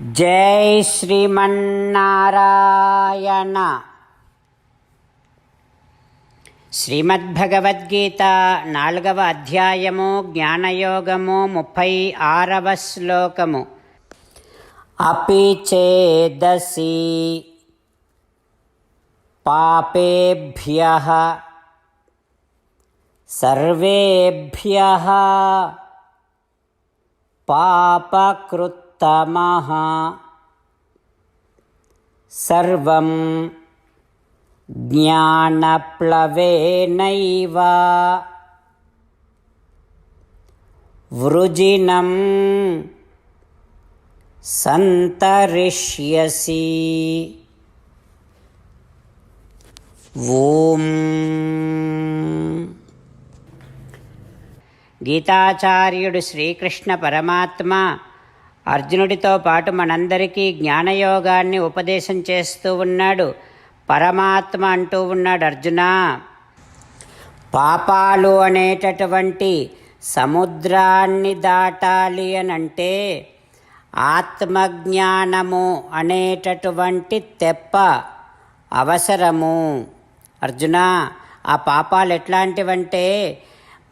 జై శ్రీమన్నారాయణ. శ్రీమద్భగవద్గీత నాలుగవ అధ్యాయము జ్ఞానయోగము ముప్పై ఆరవ శ్లోకము. అపి చేదసి పాపేభ్య సర్వేభ్య పాపకృత్తమః సర్వం జ్ఞానప్లవేనైవ వృజినం సంతరిష్యసి. ఓం. గీతాచార్యుడు శ్రీకృష్ణ పరమాత్మ అర్జునుడితో పాటు మనందరికీ జ్ఞానయోగాన్ని ఉపదేశం చేస్తూ ఉన్నాడు. పరమాత్మ అంటూ ఉన్నాడు అర్జున. పాపాలు అనేటటువంటి సముద్రాన్ని దాటాలి అని అంటే ఆత్మజ్ఞానము అనేటటువంటి తెప్ప అవసరము. అర్జున ఆ పాపాలు ఎట్లాంటివంటే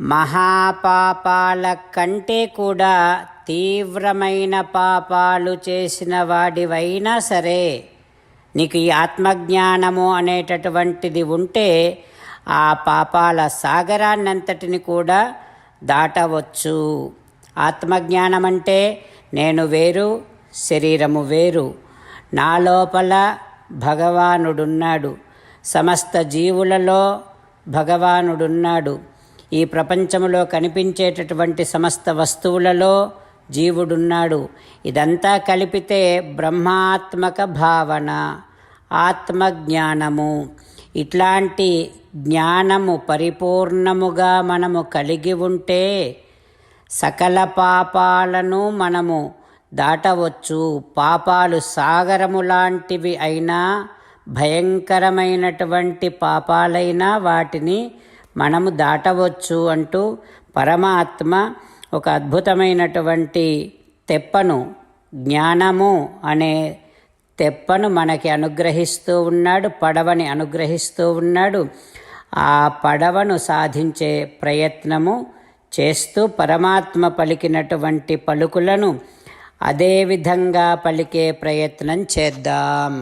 మహాపాపాల కంటే కూడా తీవ్రమైన పాపాలు చేసిన వాడివైనా సరే నీకు ఈ ఆత్మజ్ఞానము అనేటటువంటిది ఉంటే ఆ పాపాల సాగరాన్నంతటిని కూడా దాటవచ్చు. ఆత్మజ్ఞానం అంటే నేను వేరు శరీరము వేరు. నా లోపల భగవానుడున్నాడు. సమస్త జీవులలో భగవానుడున్నాడు. ఈ ప్రపంచంలో కనిపించేటటువంటి సమస్త వస్తువులలో జీవుడున్నాడు. ఇదంతా కలిపితే బ్రహ్మాత్మక భావన ఆత్మజ్ఞానము. ఇట్లాంటి జ్ఞానము పరిపూర్ణముగా మనము కలిగి ఉంటే సకల పాపాలను మనము దాటవచ్చు. పాపాలు సాగరము లాంటివి అయినా భయంకరమైనటువంటి పాపాలైనా వాటిని మనము దాటవచ్చు అంటూ పరమాత్మ ఒక అద్భుతమైనటువంటి తెప్పను జ్ఞానము అనే తెప్పను మనకి అనుగ్రహిస్తూ ఉన్నాడు పడవని అనుగ్రహిస్తూ ఉన్నాడు. ఆ పడవను సాధించే ప్రయత్నము చేస్తూ పరమాత్మ పలికినటువంటి పలుకులను అదేవిధంగా పలికే ప్రయత్నం చేద్దాం.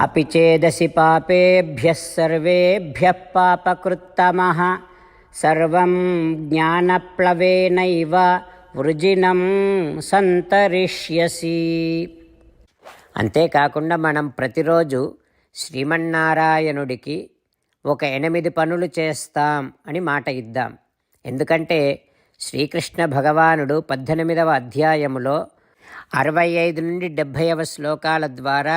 అపి చేదసి పాపేభ్య సర్వేభ్య పాపకృత్తమః సర్వం జ్ఞానప్లవేనైవ వృజినం సంతరిష్యసి అంతేకాకుండా మనం ప్రతిరోజు శ్రీమన్నారాయణుడికి ఒక ఎనిమిది పనులు చేస్తాం అని మాట ఇద్దాం. ఎందుకంటే శ్రీకృష్ణ భగవానుడు పద్దెనిమిదవ అధ్యాయములో అరవై ఐదు నుండి డెబ్భైవ శ్లోకాల ద్వారా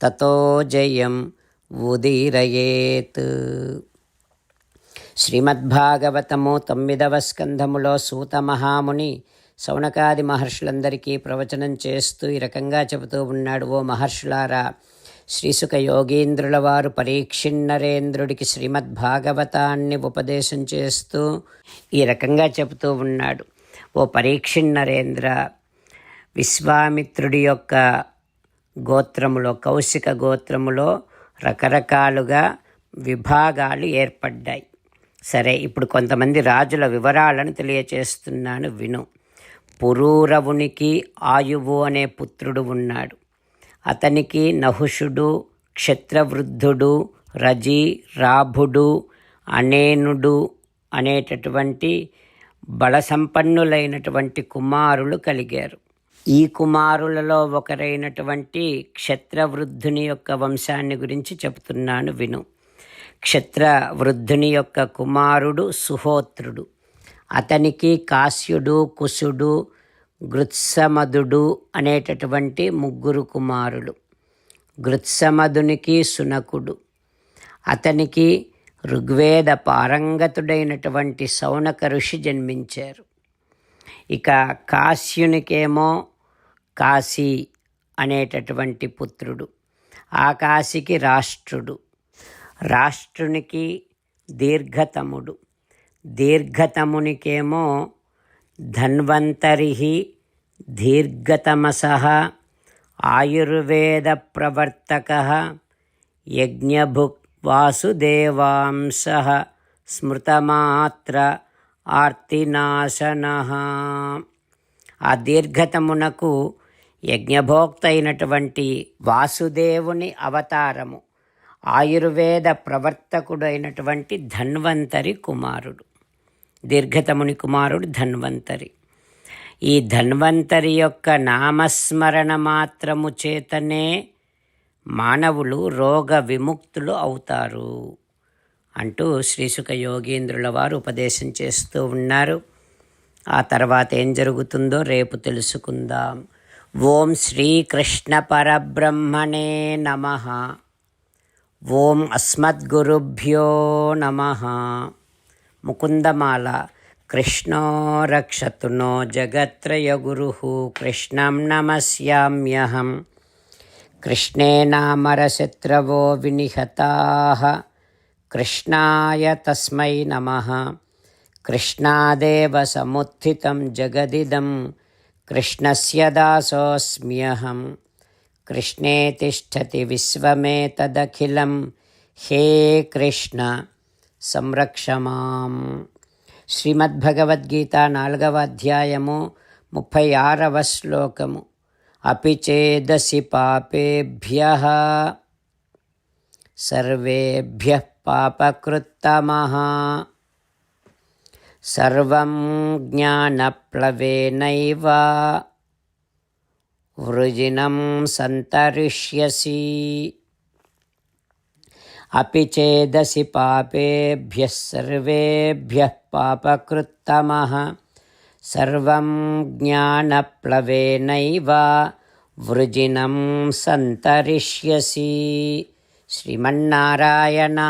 తతో జయం ఉదీరయేత్. శ్రీమద్భాగవతము తొమ్మిదవ స్కంధములో సూత మహాముని సౌనకాది మహర్షులందరికీ ప్రవచనం చేస్తూ ఈ రకంగా చెబుతూ ఉన్నాడు ఓ మహర్షులారా శ్రీసుక యోగీంద్రుల వారు పరీక్షిన్నరేంద్రుడికి శ్రీమద్భాగవతాన్ని ఉపదేశం చేస్తూ ఈ రకంగా చెబుతూ ఉన్నాడు. ఓ పరీక్షిన్నరేంద్ర విశ్వామిత్రుడి యొక్క గోత్రములో కౌశిక గోత్రములో రకరకాలుగా విభాగాలు ఏర్పడ్డాయి. సరే ఇప్పుడు కొంతమంది రాజుల వివరాలను తెలియచేస్తున్నాను విను. పురూరవునికి ఆయువు అనే పుత్రుడు ఉన్నాడు. అతనికి నహుషుడు క్షత్రవృద్ధుడు రజి రాభుడు అనేనుడు అనేటటువంటి బలసంపన్నులైనటువంటి కుమారులు కలిగారు. ఈ కుమారులలో ఒకరైనటువంటి క్షత్రవృద్ధుని యొక్క వంశాన్ని గురించి చెబుతున్నాను విను. క్షత్రవృద్ధుని యొక్క కుమారుడు సుహోత్రుడు. అతనికి కాశ్యుడు కుశుడు గృత్సమధుడు అనేటటువంటి ముగ్గురు కుమారులు. గృత్సమధునికి సునకుడు. అతనికి ఋగ్వేద పారంగతుడైనటువంటి సౌనక ఋషి జన్మించారు. ఇక కాశ్యునికేమో కాశీ అనేటటువంటి పుత్రుడు. ఆ కాశీకి రాష్ట్రుడు. రాష్ట్రునికి దీర్ఘతముడు. దీర్ఘతమునికేమో ధన్వంతరి దీర్ఘతమస ఆయుర్వేద ప్రవర్తక యజ్ఞభుక్ వాసుదేవాంశ స్మృతమాత్ర ఆర్తినాశన. ఆ దీర్ఘతమునకు యజ్ఞభోక్త అయినటువంటి వాసుదేవుని అవతారము ఆయుర్వేద ప్రవర్తకుడైనటువంటి ధన్వంతరి కుమారుడు దీర్ఘతముని కుమారుడు ధన్వంతరి. ఈ ధన్వంతరి యొక్క నామస్మరణ మాత్రము చేతనే మానవులు రోగ విముక్తులు అవుతారు అంటూ శ్రీసుఖ యోగేంద్రుల వారు ఉపదేశం చేస్తూ ఉన్నారు. ఆ తర్వాత ఏం జరుగుతుందో రేపు తెలుసుకుందాం. ఓం శ్రీకృష్ణ పరబ్రహ్మణే నమ ఓం అస్మద్గురుభ్యో నమ ముకుందమాల కృష్ణో రక్షతు నో జగత్రయగురు కృష్ణం నమస్యామ్యహం కృష్ణే నామరశత్రవో వినిహతా కృష్ణాయ తస్మై నమ కృష్ణాదేవ సముత్థితం జగదిదం कृष्णस्य दासोऽस्म्यहं कृष्णे तिष्ठति विश्वमेतदखिलं हे कृष्ण సంరక్ష మాం శ్రీమద్భగవద్గీత నాలుగవ అధ్యాయము ముప్పై ఆరవ శ్లోకము अपि चेदसि पापेभ्यः सर्वेभ्यः पापकृत्तमः सर्वं ज्ञानप्लवेनैव वृजिनं सन्तरिष्यसि अपि चेदसि पापेभ्यः सर्वेभ्यः पापकृत्तमः सर्वं ज्ञानप्लवेनैव वृजिनं सन्तरिष्यसि श्रीमन्नारायणा